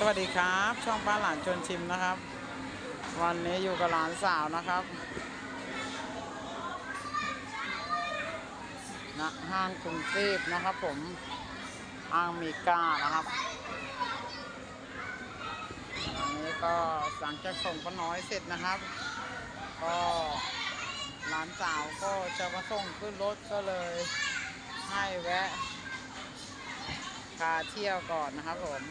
สวัสดีครับ ช่องป้าหลานชวนชิมนะครับ วันนี้อยู่กับหลานสาวนะครับณห้างกรุงเทพนะครับ ผมห้างมีก้านะครับอันนี้ก็สั่งจากส่งป้าน้อยเสร็จนะครับ ก็หลานสาวก็จะมาส่งขึ้นรถก็เลยให้แวะพาเที่ยวก่อนนะครับผม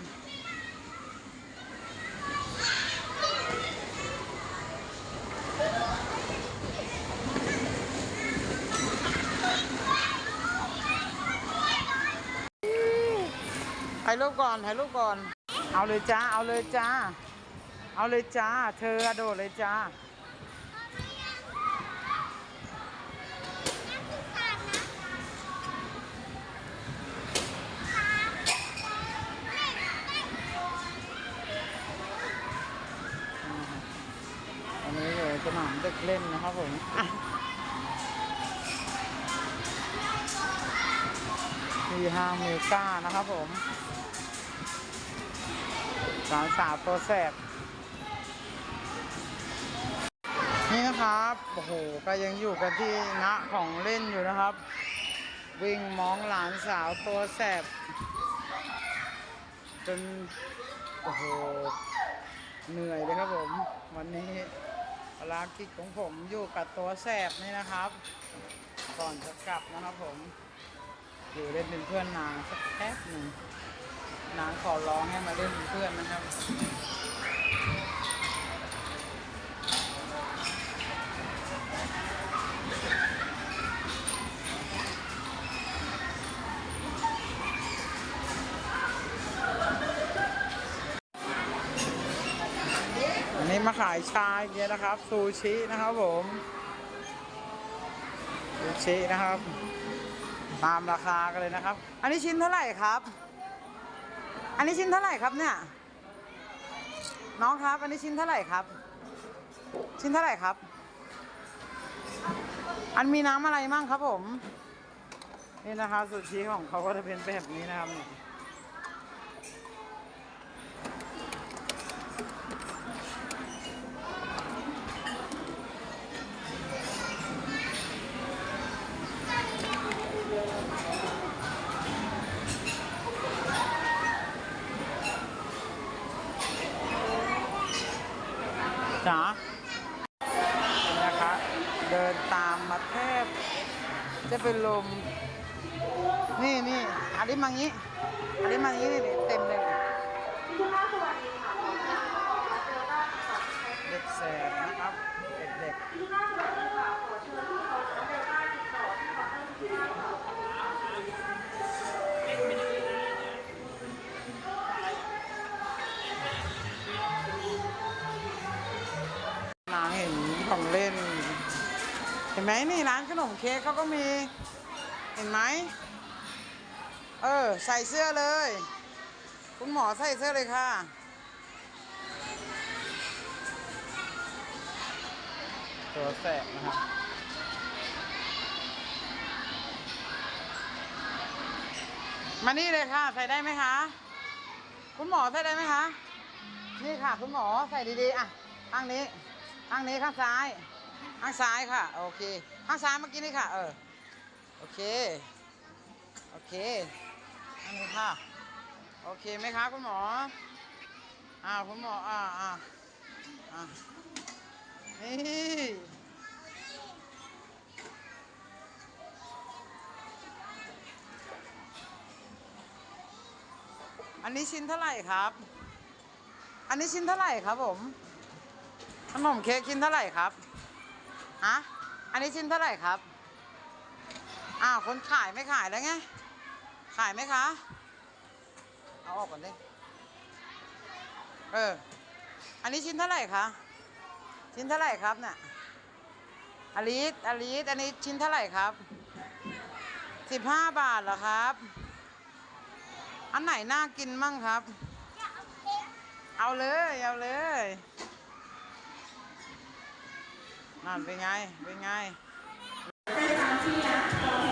ถ่ายรูปก่อนถ่ายรูปก่อน เอาเลยจ้า เอาเลยจ้า เอาเลยจ้า เธอโดดเลยจ้าอันนี้อยู่สนามเด็กเล่นนะครับผมอะมีห้างเมกานะครับผม สาวสาวตัวแสบนี่นะครับโอ้โหก็ยังอยู่กันที่ณของเล่นอยู่นะครับ วิ่งมองหลานสาวตัวแสบจนโอ้โหเหนื่อยเลยครับผม วันนี้ภารกิจของผมอยู่กับตัวแสบนี่นะครับ ก่อนจะกลับนะครับผม อยู่เล่นเป็นเพื่อนนางสักแป๊บหนึ่ง นางขอร้องให้มาเล่นเป็นเพื่อนนะครับอันนี้มาขายชาอีกแล้วนะครับ ซูชินะครับผม ซูชินะครับ ตามราคากันเลยนะครับ อันนี้ชิ้นเท่าไหร่ครับ อันนี้ชิ้นเท่าไหร่ครับเนี่ย น้องครับ อันนี้ชิ้นเท่าไหร่ครับ ชิ้นเท่าไหร่ครับ อันมีน้ำอะไรมั่งครับผม นี่นะครับซูชิของเขาก็จะเป็นแบบนี้นะครับ จ๋านะคะ เดินตามมาแทบ จะเป็นลม นี่นี่อันนี้มางี้อันนี้มางี้เต็มเลย ไหมนี่ร้านขนมเค้กเขาก็มี เห็นไหมเออ ใส่เสื้อเลย คุณหมอใส่เสื้อเลยค่ะ ตัวแสบนะครับมานี่เลยค่ะ ใส่ได้ไหมคะ คุณหมอใส่ได้ไหมคะ นี่ค่ะ คุณหมอใส่ดีๆ อะข้างนี้ข้างนี้ข้างซ้าย ข้างซ้ายค่ะ โอเค ข้างซ้ายเมื่อกี้นี่ค่ะ เออ โอเค โอเคอันนี้ค่ะ โอเคไหมคะคุณหมอ อ่าคุณหมอ อ่าอ่าอ่านี่อันนี้ชิ้นเท่าไหร่ครับ อันนี้ชิ้นเท่าไหร่ครับผมขนมเค้กชิ้นเท่าไหร่ครับะอันนี้ชิ้นเท่าไหร่ครับ อ้าวคนขายไม่ขายแล้วไง ขายไหมคะ เอาออกก่อนดิ เออ อันนี้ชิ้นเท่าไหร่คะ ชิ้นเท่าไหร่ครับเนี่ยอลิสอลิสอันนี้ชิ้นเท่าไหร่ครับสิบห้าบาทเหรอครับ อันไหนน่ากินมั่งครับ เอาเลย เอาเลย นั่นเป็นไง เป็นไงไปทางที่นะ